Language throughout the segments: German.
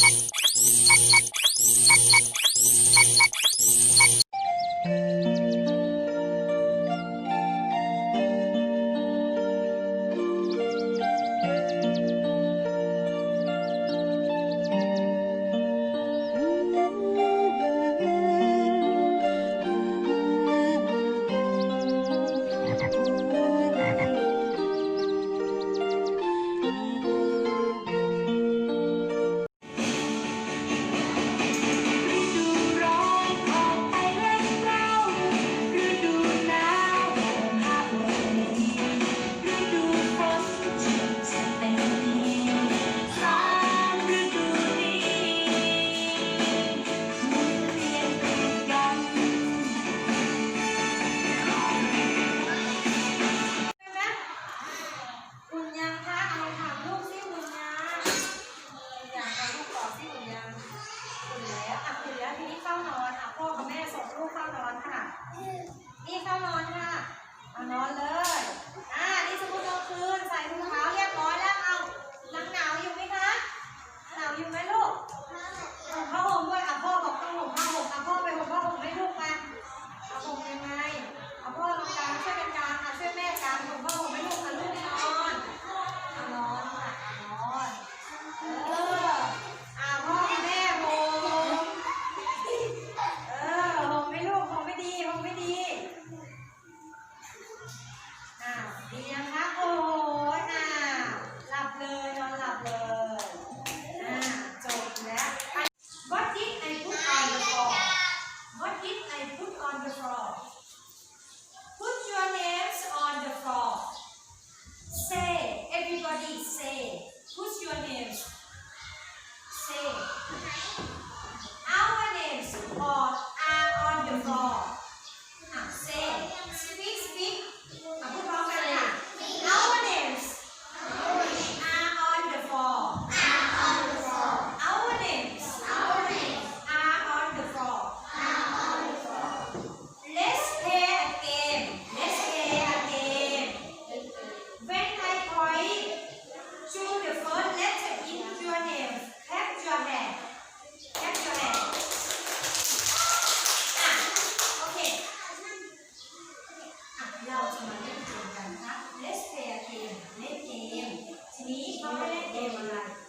Thank you. Say. Who's your name? Say. personal.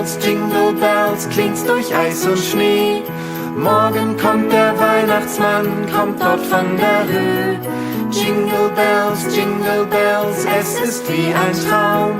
Bells, Jingle Bells, klingt's durch Eis und Schnee. Morgen kommt der Weihnachtsmann, kommt dort von der Höhe. Jingle Bells, Jingle Bells, es ist wie ein Traum.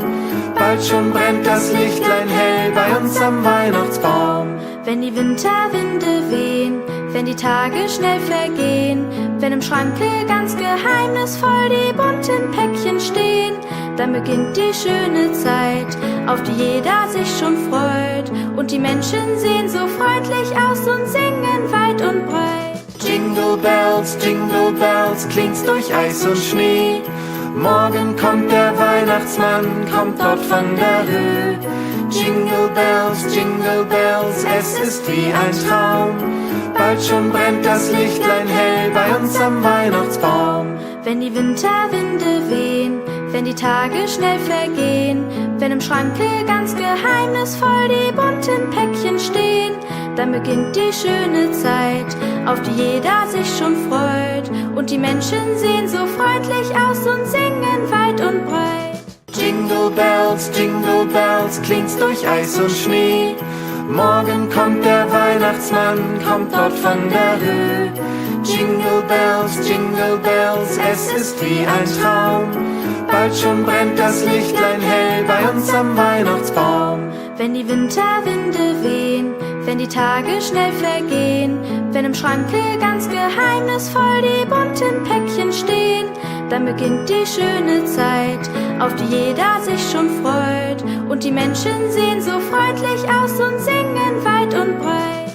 Bald schon brennt das Lichtlein hell bei uns am Weihnachtsbaum. Wenn die Winterwinde wehen, wenn die Tage schnell vergehen, wenn im Schranke ganz geheimnisvoll die bunten Päckchen stehen, dann beginnt die schöne Zeit, auf die jeder sich schon freut. Und die Menschen sehen so freundlich aus und singen weit und breit. Jingle Bells, Jingle Bells, klingt's durch Eis und Schnee. Morgen kommt der Weihnachtsmann, kommt dort von der Höhe. Jingle Bells, Jingle Bells, es ist wie ein Traum. Bald schon brennt das Lichtlein hell bei uns am Weihnachtsbaum. Wenn die Winterwinde wehen, wenn die Tage schnell vergehen, wenn im Schranke ganz geheimnisvoll die bunten Päckchen stehen, dann beginnt die schöne Zeit, auf die jeder sich schon freut. Und die Menschen sehen so freundlich aus und singen weit und breit. Jingle Bells, Jingle Bells, klingt's durch Eis und Schnee. Morgen kommt der Weihnachtsmann, kommt dort von der Höhe. Jingle Bells, Jingle Bells, es ist wie ein Traum. Bald schon brennt das Lichtlein hell bei uns am Weihnachtsbaum. Wenn die Winterwinde wehen, wenn die Tage schnell vergehen, wenn im Schranke ganz geheimnisvoll die bunten Päckchen stehen, dann beginnt die schöne Zeit, auf die jeder sich schon freut. Und die Menschen sehen so freundlich aus und singen weit und breit.